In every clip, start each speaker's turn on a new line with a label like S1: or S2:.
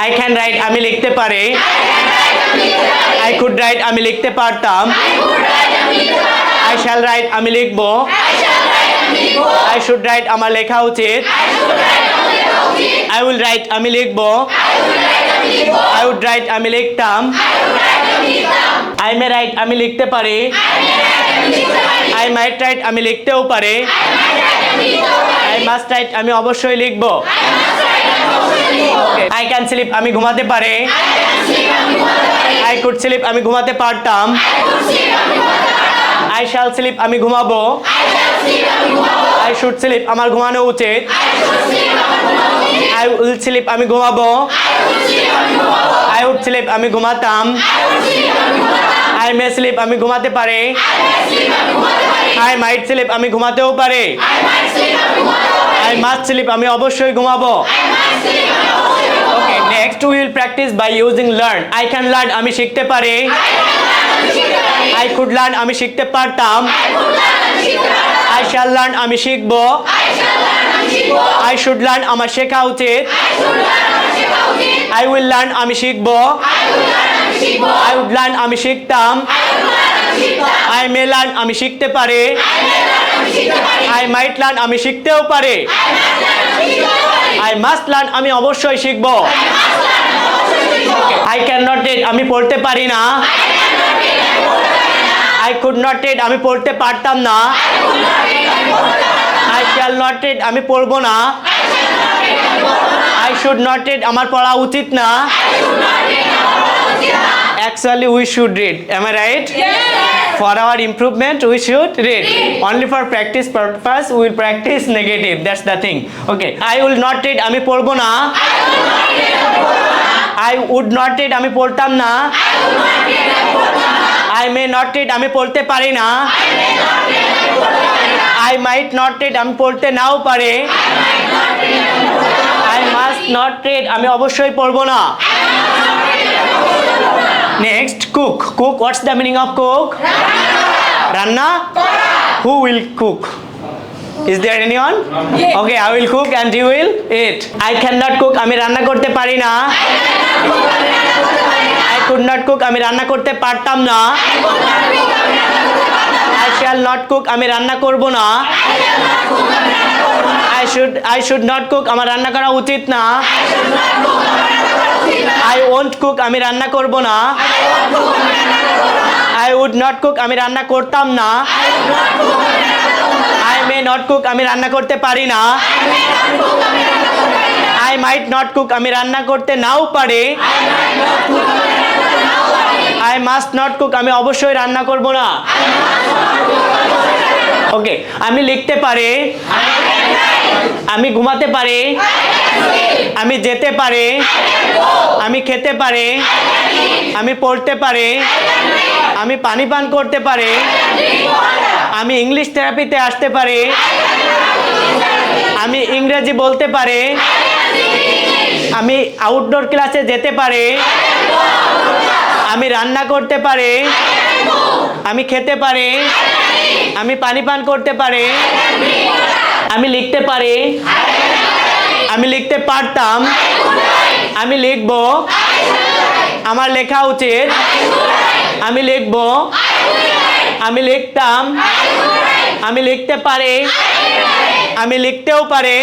S1: I can write আমি লিখতে পারি। আই কুড রাইট আমি লিখতে পারতাম। আই শ্যাল রাইট আমি লিখব। আই শুড রাইট আমার লেখা উচিত। আই উইল রাইট আমি লিখব। আই উড রাইট আমি লিখতাম। আই মে রাইট আমি লিখতে পারি। আই মাইট রাইট আমি লিখতেও পারি। আই মাস্ট রাইট আমি অবশ্যই লিখব। আই ক্যান স্লিপ আমি ঘুমাতে পারে। আই কুড স্লিপ আমি ঘুমাতে পারতাম। আই শ্যাল স্লিপ আমি ঘুমাবো। আই শুড স্লিপ আমার ঘুমানো উচিত। আই উইল স্লিপ আমি ঘুমাবো। আই উড স্লিপ আমি ঘুমাতাম। আই মে স্লিপ আমি ঘুমাতে পারে। আই মাইট স্লিপ আমি ঘুমাতেও পারি। আই মাস্ট স্লিপ আমি অবশ্যই ঘুমাবো। Okay next will practice by using learn I can learn আমি শিখতে পারি। আই কুড লার্ন আমি শিখতে পারতাম। আই শ্যাল লার্ন আমি শিখব। আই শুড লার্ন আমার শেখা উচিত। আই উইল লার্ন আমি শিখব। আই উড লার্ন আমি শিখতাম। আই মে লার্ন আমি শিখতে পারে। আই মাইট লার্ন আমি শিখতেও পারে। আই মাস্ট লার্ন আমি অবশ্যই শিখব। আই ক্যান নট রিড আমি পড়তে পারি না। আই কুড নট রিড আমি পড়তে পারতাম না। আই শ্যাল নট রিড আমি পড়ব না। আই শুড নট রিড আমার পড়া উচিত না। Actually, we should read. Am I right? Yes. For our improvement, we should read. Only for practice purpose, we will practice negative. That's the thing. Okay. I will not read. আমি পড়ব না I would not read. আমি পড়তাম না I may not read. আমি পড়তে পারি না I might not read. আমি পড়তে নাও পারে I must not read. আমি অবশ্যই পড়ব না Next, cook. Cook. What's the meaning of cook? Ranna. Who will cook? Is there anyone? Okay, I will cook and you will eat. I cannot cook. আমি রান্না করতে পারি না I could not cook. আমি রান্না করতে পারতাম না I shall not cook. আমি রান্না করব না I should I should not cook. আমার রান্না করা উচিত না আই ওন্ট কুক আমি রান্না করব না। আই উড নট কুক আমি রান্না করতাম না। আই মে নট কুক আমি রান্না করতে পারি না। আই মাইট নট কুক আমি রান্না করতে নাও পারে। আই মাস্ট নট কুক আমি অবশ্যই রান্না করব না। ওকে আমি লিখতে পারি আমি ঘুমাতে পারি আমি যেতে পারি আমি খেতে পারি আমি পড়তে পারি আমি পানি পান করতে পারি আমি ইংলিশ থেরাপিতে আসতে পারি আমি ইংরেজি বলতে পারি আমি আউটডোর ক্লাসে যেতে পারি আমি রান্না করতে পারি আমি খেতে পারি আমি পানি পান করতে পারি? আমি লিখতে পারি? আমি লিখতে পারতাম? আমি লিখব? আমার লেখা উচিত? আমি লিখব? আমি লিখতাম? আমি লিখতে পারি? আমি লিখতেও পারি?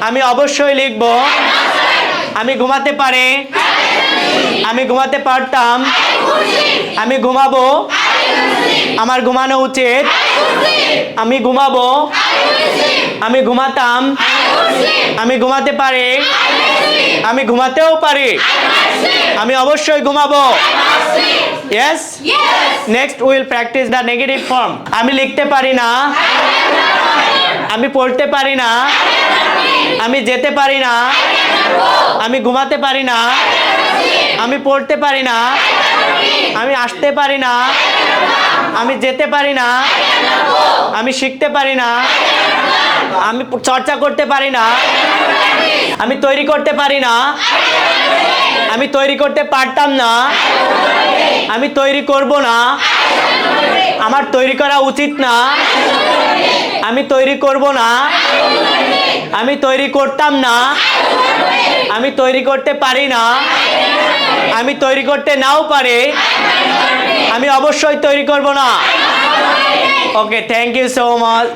S1: আমি অবশ্যই লিখব? আমি ঘুমাতে পারি? আমি ঘুমাতে পারতাম? আমি ঘুমাবো? আমার ঘুমানো উচিত। আমি ঘুমাবো। আমি ঘুমাতাম। আমি ঘুমাতে পারি। আমি ঘুমাতেও পারি। আমি অবশ্যই ঘুমাবো। Yes next will practice the negative form আমি লিখতে পারি না। আমি পড়তে পারি না। আমি যেতে পারি না। আমি ঘুমাতে পারি না। আমি পড়তে পারি না। আমি আসতে পারি না। আমি যেতে পারি না। আমি শিখতে পারি না। আমি চর্চা করতে পারি না। আমি তৈরি করতে পারি না। আমি তৈরি করতে পারতাম না। আমি তৈরি করব না। আমার তৈরি করা উচিত না। আমি তৈরি করব না। আমি তৈরি করতাম না। আমি তৈরি করতে পারি না। আমি তৈরি করতে নাও পারে। আমি অবশ্যই তৈরি করব না। Okay thank you so much